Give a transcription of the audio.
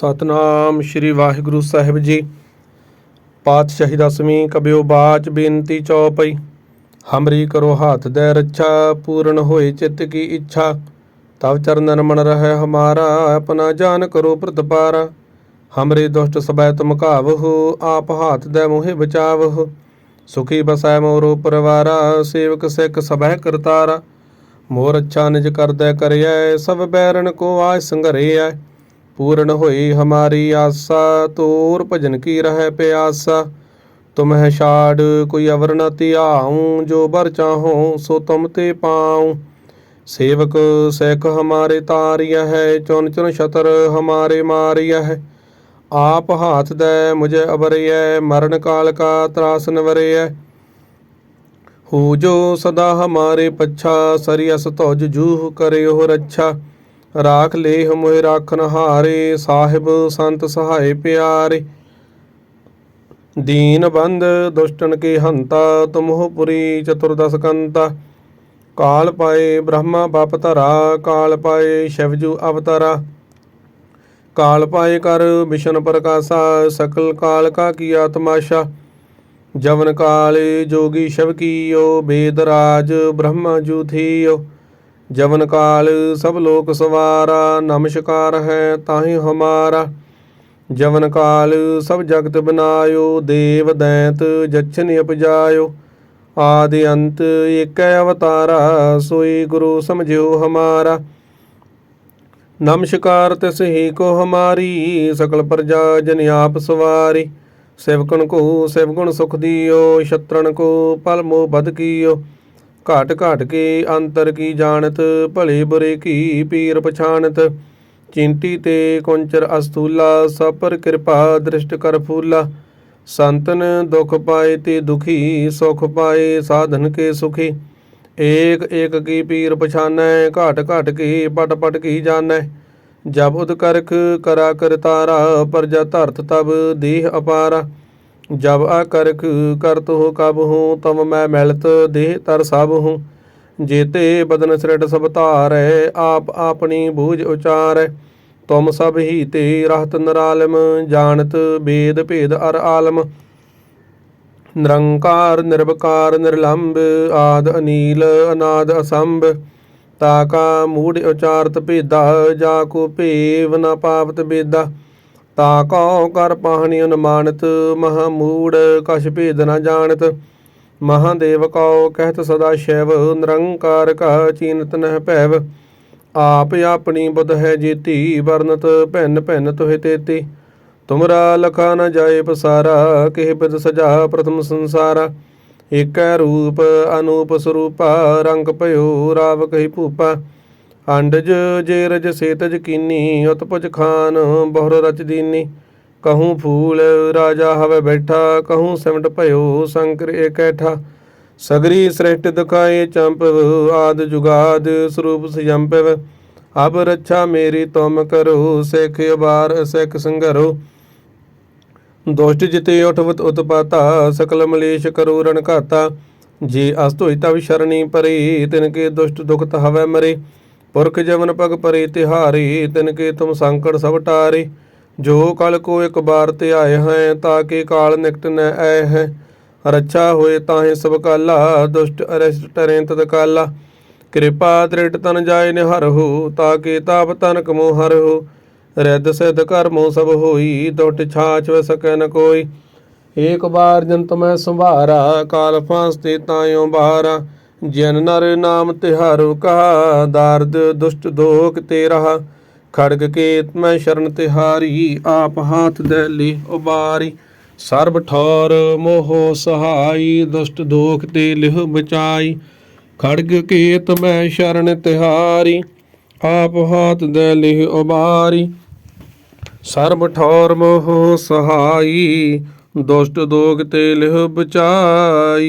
ਸਤਨਾਮ ਸ੍ਰੀ ਵਾਹਿਗੁਰੂ ਸਾਹਿਬ ਜੀ। ਪਾਤਸ਼ਾਹੀ ਦਸਵੀਂ ਕਬਿਓ ਬਾਚ ਬੇਨਤੀ ਚੌਪਈ। ਹਮਰੀ ਕਰੋ ਹਾਥ ਦੇ ਰੱਛਾ, ਪੂਰਨ ਹੋਏ ਚਿੱਤ ਕੀ ਇੱਛਾ। ਤਵ ਚਰਨ ਮਨ ਰਹਿ ਹਮਾਰਾ, ਆਪਣਾ ਜਾਨ ਕਰੋ ਪ੍ਰਤਪਾਰਾ। ਹਮਰੇ ਦੁਸ਼ਟ ਸਬੈ ਤੁਮ ਘਾਵਹੁ, ਆਪ ਹਾਥ ਦੇ ਮੋਹਿ ਬਚਾਵਹੁ। ਸੁਖੀ ਬਸੈ ਮੋਰੋ ਪਰਵਾਰਾ, ਸੇਵਕ ਸਿੱਖ ਸਬੈ ਕਰਤਾਰਾ। ਮੋਰ ਅੱਛਾ ਨਿਜ ਕਰਦੈ ਕਰਿਐ, ਸਭ ਬੈਰਨ ਕੋ ਆਇ ਸੰਘਰਿਐ। ਪੂਰਨ ਹੋਈ ਹਮਾਰੀ ਆਸਾ, ਤੋਰ ਭਜਨ ਕੀ ਰਹਿ ਪਿਆਸਾ? ਤੁਮਹਿ ਛਾੜ ਕੋਈ ਅਵਰ ਨ ਧਿਆਉ, ਜੋ ਬਰ ਚਾਹੋ ਸੋ ਤੁਮ ਤੇ ਪਾਉ। ਸੇਵਕ ਸਿੱਖ ਹਮਾਰੇ ਤਾਰਿਆ ਹੈ, ਚੁਨ ਚੁਨ ਛਤਰ ਹਮਾਰੇ ਮਾਰਿਆ ਹੈ। ਆਪ ਹਾਥ ਦੇ ਮੁਝੇ ਅਬਰਿਐ ਮਰਨ ਕਾਲ ਕਾ ਤਰਾਸ ਨਵਰਿਐ ਹੋ ਜੋ ਸਦਾ ਹਮਾਰੇ ਪੱਛਾ ਸਰੀਅਸ ਤੁਜ ਜੂਹ ਕਰਿਓ ਰੱਛਾ। ਰਾਖ ਲੇਹ ਮੋਹਿ ਰਾਖਨ ਹਾਰੇ, ਸਾਹਿਬ ਸੰਤ ਸਹਾਏ ਪਿਆਰੇ। ਦੀਨ ਬੰਦ ਦੁਸ਼ਟਨ ਕੇ ਹੰਤਾ, ਤੁਮਹੁ ਪੁਰੀ ਚਤੁਰਦਸ ਕੰਤਾ। ਕਾਲ ਪਾਏ ਬ੍ਰਹਮਾ ਬਪ ਧਰਾ, ਕਾਲ ਪਾਏ ਸ਼ਿਵਜੂ ਅਵਤਾਰਾ। ਕਾਲ ਪਾਏ ਕਰ ਵਿਸ਼ਨ ਪ੍ਰਕਾਸ਼ਾ, ਸਕਲ ਕਾਲ ਕਾ ਕੀਆ ਤਮਾਸ਼ਾ ਜਵਨ ਕਾਲੇ ਜੋਗੀ ਸ਼ਿਵ ਕੀਓ, ਬੇਦ ਰਾਜ ਬ੍ਰਹਮਾ ਜੂ ਥੀਓ। ਜਵਨ ਕਾਲ ਸਭ ਲੋਕ ਸਵਾਰਾ, ਨਮਸਕਾਰ ਹੈ ਤਾਹੀ ਹਮਾਰਾ। ਜਵਨ ਕਾਲ ਸਭ ਜਗਤ ਬਨਾਇਓ, ਦੇਵ ਦੈਂਤ ਜਛਨ ਉਪਜਾਇਓ ਆਦਿ ਅੰਤ ਏਕੈ ਅਵਤਾਰਾ, ਸੋਈ ਗੁਰੂ ਸਮਝਿਓ ਹਮਾਰਾ। ਨਮਸਕਾਰ ਤਿਸ ਹੀ ਕੋ ਹਮਾਰੀ, ਸਕਲ ਪ੍ਰਜਾ ਜਨ ਆਪ ਸਵਾਰੀ। ਸੇਵਕਨ ਕੋ ਸੇਵਗੁਣ ਸੁਖ ਦਿਓ ਸ਼ਤਰਨ ਕੋ ਪਲ ਮੋ ਬਦ ਕੀਓ। ਘਾਟ ਘਾਟ ਕੇ ਅੰਤਰ ਕੀ ਜਾਣਤ, ਭਲੇ ਬੁਰੇ ਕੀ ਪੀਰ ਪਛਾਣਤ। ਚਿੰਤੀ ਤੇ ਕੁੰਚਰ ਅਸਤੂਲਾ, ਸਪਰ ਕਿਰਪਾ ਦ੍ਰਿਸ਼ਟ ਕਰ ਫੂਲਾ। ਸੰਤਨ ਦੁਖ ਪਾਏ ਤੇ ਦੁਖੀ, ਸੁਖ ਪਾਏ ਸਾਧਨ ਕੇ ਸੁਖੀ। ਏਕ ਏਕ ਕੀ ਪੀਰ ਪਛਾਨੈ, ਘਾਟ ਘਾਟ ਕੀ ਪਟ ਪਟ ਕੀ ਜਾਣੈ। ਜਬ ਉਦ ਕਰਖ, ਕਰਾ ਕਰਤਾਰਾ ਪਰਜਾ ਧਰਤ ਤਬ, ਦੇਹ ਅਪਾਰਾ। ਜਬ ਆ ਕਰਖ ਕਰਤ ਹੋ ਕਬ ਹੂੰ ਤਮ ਮੈਂ ਮਿਲਤ ਦੇਹ ਤਰ ਸਭ ਹੂੰ। ਜੇਤੇ ਬਦਨ ਸ੍ਰਿਟ ਸਭ ਧਾਰੈ, ਆਪ ਆਪਣੀ ਬੂਝ ਉਚਾਰੈ। ਤੁਮ ਸਭ ਹੀ ਤੇ ਰਹਤ ਨਰਾਲਮ, ਜਾਣਤ ਬੇਦ ਭੇਦ ਅਰ ਆਲਮ। ਨਿਰੰਕਾਰ, ਨਿਰਵਕਾਰ, ਨਿਰਲੰਬ, ਆਦ ਅਨੀਲ, ਅਨਾਦ ਅਸੰਭ। ਤਾਕਾ ਮੂੜ ਉਚਾਰਤ ਭੇਦਾ, ਜਾ ਕੋ ਭੇਵ ਨ ਪਾਵਤ ਬੇਦਾ। ਤਾ ਕਉ ਕਰ ਪਾਹਣੀ ਅਨਮਾਨਤ, ਮਹਾ ਮੂੜ ਕਛ ਭੇਦ ਨ ਜਾਣਤ। ਮਹਾਦੇਵ ਕਉ ਕਹਿਤ ਸਦਾ ਸ਼ਿਵ, ਨਿਰੰਕਾਰ ਕਾ ਚੀਨਤ ਨਹਿ ਭੈਵ। ਆਪ ਆਪਣੀ ਬੁੱਧ ਹੈ ਜੀਤੀ, ਵਰਨਤ ਭਿੰਨ ਭਿੰਨ ਤੋਹਿ ਤੇਤੀ। ਤੁਮਰਾ ਲਖਾ ਨ ਜਾਏ ਪਸਾਰਾ, ਕਿਹ ਬਿਦ ਸਜਾ ਪ੍ਰਥਮ ਸੰਸਾਰਾ। ਏਕੈ ਰੂਪ ਅਨੂਪ ਸਰੂਪਾ, ਰੰਗ ਭਇਓ ਰਾਵ ਕਹੀ ਭੂਪਾ। ਅੰਡਜ ਜੇਰਜ ਸੇਤਜ ਕੀਨੀ ਉਤਪਜ ਖਾਨ ਬਹੁਰ ਰਚ ਦੀਨੀ। ਕਹੂੰ ਫੂਲ ਰਾਜਾ ਹਵੇ ਬੈਠਾ, ਕਹੂੰ ਸਿਮਟ ਭਇਓ ਸੰਕਰ ਏਕੈਠਾ ਸਗਰੀ ਸ੍ਰਿਸ਼ਟ ਦੁਖਾਏ ਚੰਪਵ ਆਦ ਜੁਗਾਦ ਸਰੂਪ ਸਯੰਪਵ। ਅਬ ਰੱਛਾ ਮੇਰੀ ਤੁਮ ਕਰੋ, ਸਿੱਖ ਅਬਾਰ ਸਿੱਖ ਸੰਗਰੋ। ਦੁਸ਼ਟ ਜਿਤੇ ਉਠਵਤ ਉਤਪਾਤਾ, ਸਕਲ ਮਲੇਸ਼ ਕਰੋ ਰਣ ਘਾਤਾ ਜੇ ਅਸ ਹੋਈ ਤਵ ਸ਼ਰਣੀ ਪਰੇ, ਤਿਨ ਕੇ ਦੁਸ਼ਟ ਦੁਖਤ ਹਵੈ ਮਰੇ। ਪੁਰਖ ਜਵਨ ਪਗ ਪਰੇ ਤਿਹਾਰੇ, ਤਿਨ ਕੇ ਤੁਮ ਸੰਕਟ ਸਭ ਟਾਰੇ। ਜੋ ਕਲ ਕੋ ਇੱਕ ਬਾਰ ਤੇ ਆਏ ਹੈ, ਤਾਂ ਕੇ ਕਾਲ ਨਿਕਟ ਨ ਆਏ ਹੈ। ਰੱਛਾ ਹੋਏ ਤਾਹੇ ਸਭ ਕਾਲਾ, ਦੁਸ਼ਟ ਅਰਿਸ਼ਟ ਟਰੇ ਤਦ ਕਾਲਾ। ਕਿਰਪਾ ਤ੍ਰਿਟ ਤਨ ਜਾਏ ਨਿਹਰਹੁ ਤਾਂ ਕੇ ਤਾਪ ਤਨ ਕਮੋ ਹਰਹੁ ਰਿੱਧ ਸਿੱਧ ਕਰਮੋ ਸਭ ਹੋਈ, ਦੁਟ ਛਾਚ ਵ ਸਕੈ ਨ ਕੋਈ। ਏਕ ਬਾਰ ਜੰਤ ਮੈਂ ਸੰਭਾਰਾ, ਕਾਲ ਫਾਂਸ ਤੇ ਤਾਇਓ ਬਾਰਾ। ਜਨ ਨਰ ਨਾਮ ਤਿਹਾਰੂ ਕਹਾ ਦਰਦ ਦੁਸ਼ਟ ਦੋਖ ਤੇ ਰਹਾ ਖੜਗ ਕੇ ਮੈਂ ਸ਼ਰਨ ਤਿਹਾਰੀ, ਆਪ ਹਾਥ ਦੇ ਲੇ ਉਬਾਰੀ। ਸਰਬ ਠੌਰ ਮੋਹ ਸਹਾਈ, ਦੁਸ਼ਟ ਦੋਖ ਤੇ ਲਿਹ ਬਚਾਈ। ਖੜਗ ਕੇਤ ਮੈਂ ਸ਼ਰਨ ਤਿਹਾਰੀ, ਆਪ ਹਾਥ ਦੇ ਲਿਹ ਉਬਾਰੀ। ਸਰਬ ਠੌਰ ਮੋਹ ਸਹਾਈ, ਦੁਸ਼ਟ ਦੋਖ ਤੇ ਲਿਹ ਬਚਾਈ।